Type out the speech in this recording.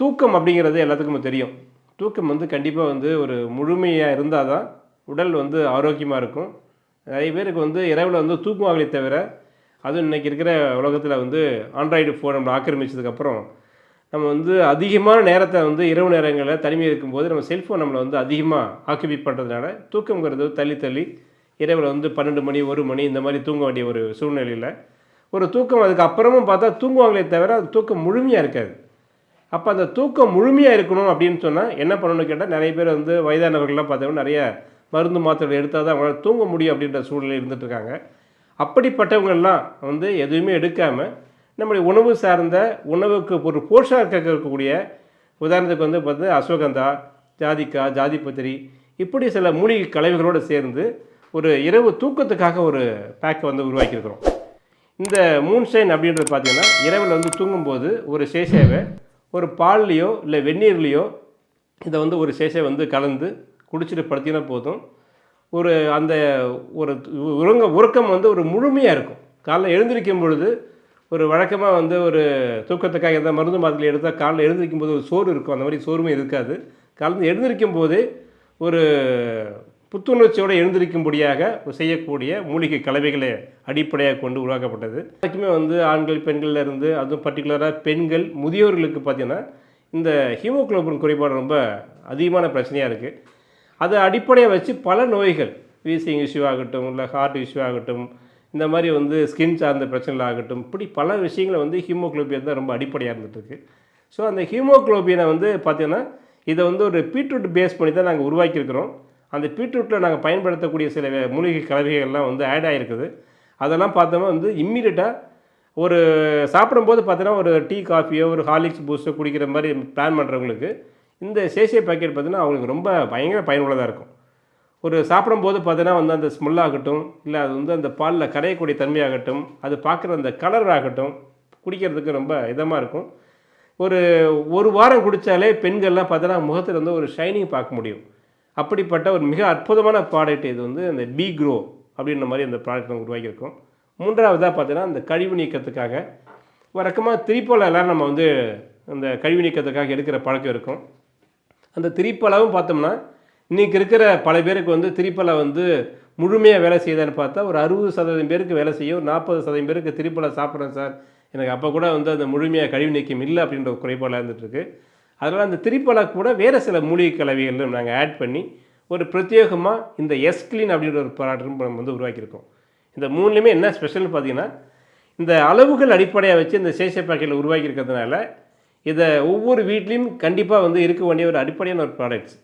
தூக்கம் அப்படிங்கிறது எல்லாத்துக்கும் தெரியும். தூக்கம் வந்து கண்டிப்பாக வந்து ஒரு முழுமையாக இருந்தால் தான் உடல் வந்து ஆரோக்கியமாக இருக்கும். நிறைய பேருக்கு வந்து இரவில் வந்து தூக்குவாங்களே தவிர அதுவும் இன்றைக்கி இருக்கிற உலகத்தில் வந்து ஆண்ட்ராய்டு ஃபோன் நம்ம ஆக்கிரமிச்சதுக்கப்புறம் நம்ம வந்து அதிகமான நேரத்தை வந்து இரவு நேரங்களில் தனிமை இருக்கும்போது நம்ம செல்ஃபோன் நம்மளை வந்து அதிகமாக ஆக்கிபை பண்ணுறதுனால தூக்கங்கிறது தள்ளி தள்ளி இரவில் வந்து பன்னெண்டு மணி ஒரு மணி இந்த மாதிரி தூங்க வேண்டிய ஒரு சூழ்நிலையில் ஒரு தூக்கம் அதுக்கப்புறமும் பார்த்தா தூங்குவாங்களே தவிர அது தூக்கம் முழுமையாக இருக்காது. அப்போ அந்த தூக்கம் முழுமையாக இருக்கணும் அப்படின்னு சொன்னால் என்ன பண்ணணும்னு கேட்டால் நிறைய பேர் வந்து வயதானவர்கள்லாம் பார்த்தோம்னா நிறைய மருந்து மாத்திரை எடுத்தால் தான் அவங்களால தூங்க முடியும் அப்படின்ற சூழ்நிலை இருந்துட்டு இருக்காங்க. வந்து எதுவுமே எடுக்காமல் நம்முடைய உணவு சார்ந்த உணவுக்கு ஒரு போஷாக இருக்கக்கூடிய உதாரணத்துக்கு வந்து பார்த்து அஸ்வகந்தா ஜாதிக்கா ஜாதிபத்திரி இப்படி சில மூலிகை கலவைகளோடு சேர்ந்து ஒரு இரவு தூக்கத்துக்காக ஒரு பேக்கை வந்து உருவாக்கியிருக்கிறோம். இந்த மூன்ஷைன் அப்படின்றது பார்த்திங்கன்னா இரவில் வந்து தூங்கும்போது ஒரு சேஷேவை ஒரு பால்லையோ இல்லை வெந்நீர்லேயோ இதை வந்து ஒரு சேஷை வந்து கலந்து குடிச்சிட்டு படுத்தினா போதும். ஒரு அந்த ஒரு உறங்க உறக்கம் வந்து ஒரு முழுமையாக இருக்கும். காலைல எழுந்திருக்கும் பொழுது ஒரு வழக்கமாக வந்து ஒரு தூக்கத்துக்காக எந்த மருந்து மாதிரி எடுத்தால் காலைல எழுந்திருக்கும் போது ஒரு சோறு இருக்கும். அந்த மாதிரி சோறுமே இருக்காது. காலையில் எழுந்திருக்கும் போதே ஒரு புத்துணர்ச்சியோடு எழுந்திருக்கும்படியாக செய்யக்கூடிய மூலிகை கலவைகளை அடிப்படையாக கொண்டு உருவாக்கப்பட்டது. அதுக்குமே வந்து ஆண்கள் பெண்கள்ல இருந்து அதுவும் பர்டிகுலராக பெண்கள் முதியோர்களுக்கு பார்த்தீங்கன்னா இந்த ஹீமோகுளோபின் குறைபாடு ரொம்ப அதிகமான பிரச்சனையாக இருக்குது அதை அடிப்படையாக வச்சு பல நோய்கள் வீசிங் இஷ்யூ ஆகட்டும் இல்லை ஹார்ட் இஷ்யூ ஆகட்டும் இந்த மாதிரி வந்து ஸ்கின் சார்ந்த பிரச்சனைகள் ஆகட்டும் இப்படி பல விஷயங்களை வந்து ஹீமோகுளோபின் தான் ரொம்ப அடிப்படையாக இருந்துகிட்ருக்கு ஸோ அந்த ஹீமோக்ளோபியனை வந்து பார்த்திங்கன்னா இதை வந்து ஒரு பீட்ரூட் பேஸ் பண்ணி தான் நாங்கள் உருவாக்கியிருக்கிறோம். அந்த பீட்ரூட்டில் நாங்கள் பயன்படுத்தக்கூடிய சில மூலிகை கலவைகள்லாம் வந்து ஆட் ஆகிருக்குது அதெல்லாம் பார்த்தோம்னா வந்து இம்மீடியட்டாக ஒரு சாப்பிடும்போது பார்த்தீங்கன்னா ஒரு டீ காஃபியோ ஒரு ஹார்லிக்ஸ் பூஸ்ட்டோ குடிக்கிற மாதிரி பிளான் பண்ணுறவங்களுக்கு இந்த சேஷிய பேக்கெட் பார்த்தீங்கன்னா அவங்களுக்கு ரொம்ப பயங்கர பயனுள்ளதாக இருக்கும். ஒரு சாப்பிடும்போது பார்த்தீங்கன்னா வந்து அந்த ஸ்மெல்லாகட்டும் இல்லை அது வந்து அந்த பாலில் கரையக்கூடிய தன்மையாகட்டும் அது பார்க்குற அந்த கலர் ஆகட்டும் குடிக்கிறதுக்கு ரொம்ப இதமாக இருக்கும். ஒரு ஒரு வாரம் குடித்தாலே பெண்கள்லாம் பார்த்தோன்னா முகத்தில் வந்து ஒரு ஷைனிங் பார்க்க முடியும். அப்படிப்பட்ட ஒரு மிக அற்புதமான ப்ராடக்ட் இது வந்து அந்த பி க்ரோ அப்படின்ற மாதிரி அந்த ப்ராடக்ட் நம்ம உருவாக்கியிருக்கோம். மூன்றாவதாக பார்த்தீங்கன்னா அந்த கழிவு நீக்கத்துக்காக. வழக்கமாக திரிப்போல எல்லாம் நம்ம வந்து அந்த கழிவு நீக்கத்துக்காக எடுக்கிற பழக்கம் இருக்கும். அந்த திரிப்பலாவும் பார்த்தோம்னா இன்றைக்கி இருக்கிற பல பேருக்கு வந்து திரிப்பலை வந்து முழுமையாக வேலை செய்யுதான்னு பார்த்தா ஒரு அறுபது சதவீதம் பேருக்கு வேலை செய்யும் ஒரு நாற்பது சதவீதம் பேருக்கு திரிப்பலை சாப்பிட்றேன் சார். எனக்கு அப்போ கூட வந்து அந்த முழுமையாக கழிவு நீக்கம் இல்லை அப்படின்ற ஒரு குறைபாடாக இருந்துகிட்ருக்கு அதனால் அந்த திரிப்பலை கூட வேறு சில மூலிகை கலவைகளும் நாங்கள் ஆட் பண்ணி ஒரு பிரத்யேகமாக இந்த எஸ்கிளின் அப்படின்ற ஒரு ப்ராடக்ட்டும் நம்ம வந்து உருவாக்கியிருக்கோம். இந்த மூணுலேயுமே என்ன ஸ்பெஷல்னு பார்த்தீங்கன்னா இந்த அளவுகள் அடிப்படையாக வச்சு இந்த சேஷ பேக்கெட்டில் உருவாக்கியிருக்கிறதுனால இதை ஒவ்வொரு வீட்லேயும் கண்டிப்பாக வந்து இருக்க வேண்டிய ஒரு அடிப்படையான ஒரு ப்ராடக்ட்ஸ்